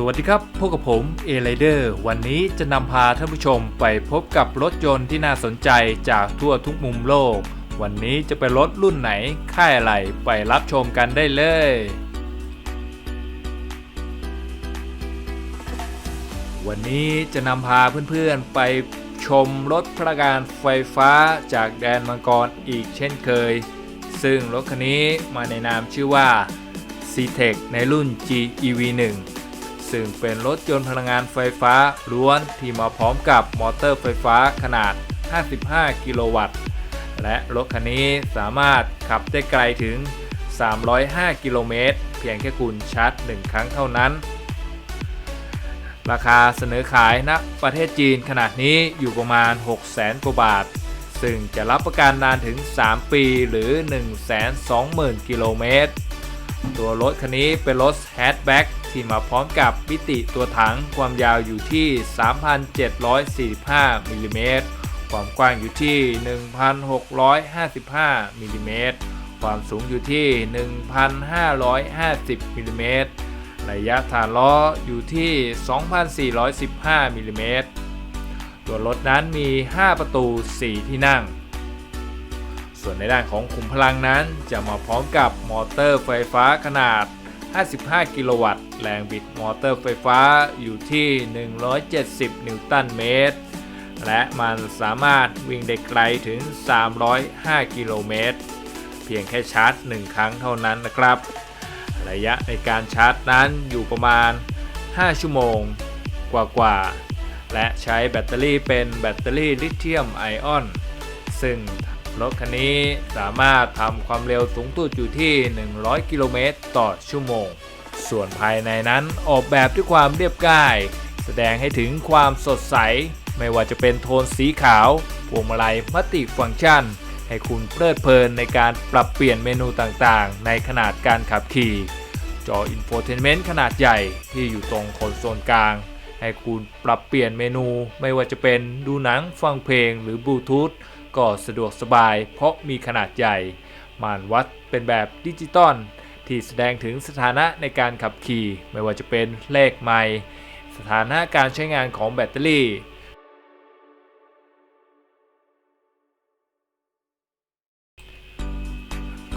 สวัสดีครับ พบกับผมเอไ i เดอร์วันนี้จะนำพาท่านผู้ชมไปพบกับรถยนต์ที่น่าสนใจจากทั่วทุกมุมโลก วันนี้จะเป็นรถรุ่นไหน ค่ายอะไรไปรับชมกันได้เลย วันนี้จะนำพาเพื่อนๆไปชมรถพลังงานไฟฟ้าจากแดนมังกรอีกเช่นเคย ซึ่งรถคันนี้มาในนามชื่อว่า c t e c ในรุ่น GEV1 ซึ่งเป็นรถยนต์พลังงานไฟฟ้าล้วนที่มาพร้อมกับมอเตอร์ไฟฟ้าขนาด 55 กิโลวัตต์ และรถคันนี้สามารถขับได้ไกลถึง 305 กิโลเมตร เพียงแค่คุณชาร์จ 1 ครั้งเท่านั้น ราคาเสนอขายณประเทศจีนขนาดนี้อยู่ประมาณ 600,000 กว่าบาท ซึ่งจะรับประกันนานถึง 3 ปีหรือ 120,000 กิโลเมตร ตัวรถคันนี้เป็นรถแฮชแบ็ก ที่มาพร้อมกับมิติตัวถังความยาวอยู่ที่ 3,745มิลลิเมตรความกว้างอยู่ที่ 1,655มิลลิเมตรความสูงอยู่ที่ 1,550มิลลิเมตรระยะฐานล้ออยู่ที่ 2,415มิลลิเมตรตัวรถนั้นมี 5 ประตู 4 ที่นั่ง ส่วนในด้านของขุมพลังนั้นจะมาพร้อมกับมอเตอร์ไฟฟ้าขนาด 55 กิโลวัตต์ แรงบิดมอเตอร์ไฟฟ้าอยู่ที่ 170 นิวตันเมตร และมันสามารถวิ่งได้ไกลถึง 305 กิโลเมตร เพียงแค่ชาร์จ 1 ครั้งเท่านั้นนะครับ ระยะในการชาร์จนั้นอยู่ประมาณ 5 ชั่วโมงกว่าๆและใช้แบตเตอรี่เป็นแบตเตอรี่ลิเธียมไอออน ซึ่ง รถคันนี้สามารถทำความเร็วสูงสุดอยู่ที่ 100 กิโลเมตรต่อชั่วโมง ส่วนภายในนั้นออกแบบด้วยความเรียบง่าย แสดงให้ถึงความสดใส ไม่ว่าจะเป็นโทนสีขาวพวงมาลัยมัลติฟังก์ชัน ให้คุณเพลิดเพลินในการปรับเปลี่ยนเมนูต่างๆ ในขนาดการขับขี่ จออินโฟเทนเมนต์ขนาดใหญ่ที่อยู่ตรงคอนโซลกลาง ให้คุณปรับเปลี่ยนเมนู ไม่ว่าจะเป็นดูหนังฟังเพลงหรือบลูทูธ ก็สะดวกสบายเพราะมีขนาดใหญ่ ม่านวัดเป็นแบบดิจิตอลที่แสดงถึงสถานะในการขับขี่ ไม่ว่าจะเป็นเลขไมล์สถานะการใช้งานของแบตเตอรี่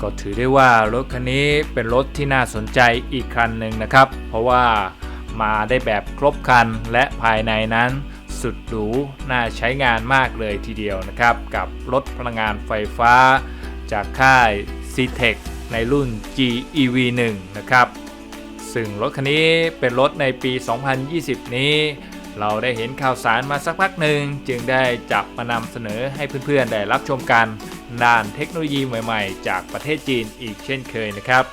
ก็ถือได้ว่ารถคันนี้เป็นรถที่น่าสนใจอีกคันหนึ่งนะครับ เพราะว่ามาได้แบบครบคันและภายในนั้น สุดหรูน่าใช้งานมากเลยทีเดียวนะครับ กับรถพลังงานไฟฟ้า จากค่าย c t e c ในรุ่น GEV1 นะครับ ซึ่งรถคันนี้เป็นรถในปี 2020 นี้ เราได้เห็นข่าวสารมาสักพักหนึ่ง จึงได้จับมานำเสนอให้เพื่อนๆ ได้รับชมกันด้านเทคโนโลยีใหม่ๆ จากประเทศจีนอีกเช่นเคยนะครับ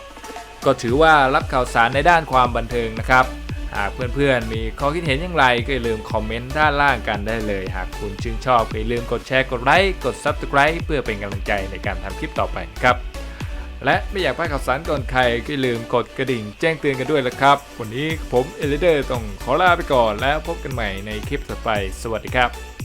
ก็ถือว่ารับข่าวสารในด้านความบันเทิงนะครับ หากเพื่อนๆ มีข้อคิดเห็นอย่างไรก็อย่าลืมคอมเมนต์ด้านล่างกันได้เลย หากคุณชื่นชอบก็อย่าลืมกดแชร์กดไลค์กด Subscribe เพื่อเป็นกำลังใจในการทำคลิปต่อไปครับ และไม่อยากพลาดข่าวสารก่อนใครก็อย่าลืมกดกระดิ่งแจ้งเตือนกันด้วยละครับ วันนี้ผมเอลิเดอร์ต้องขอลาไปก่อนแล้วพบกันใหม่ในคลิปต่อไป สวัสดีครับ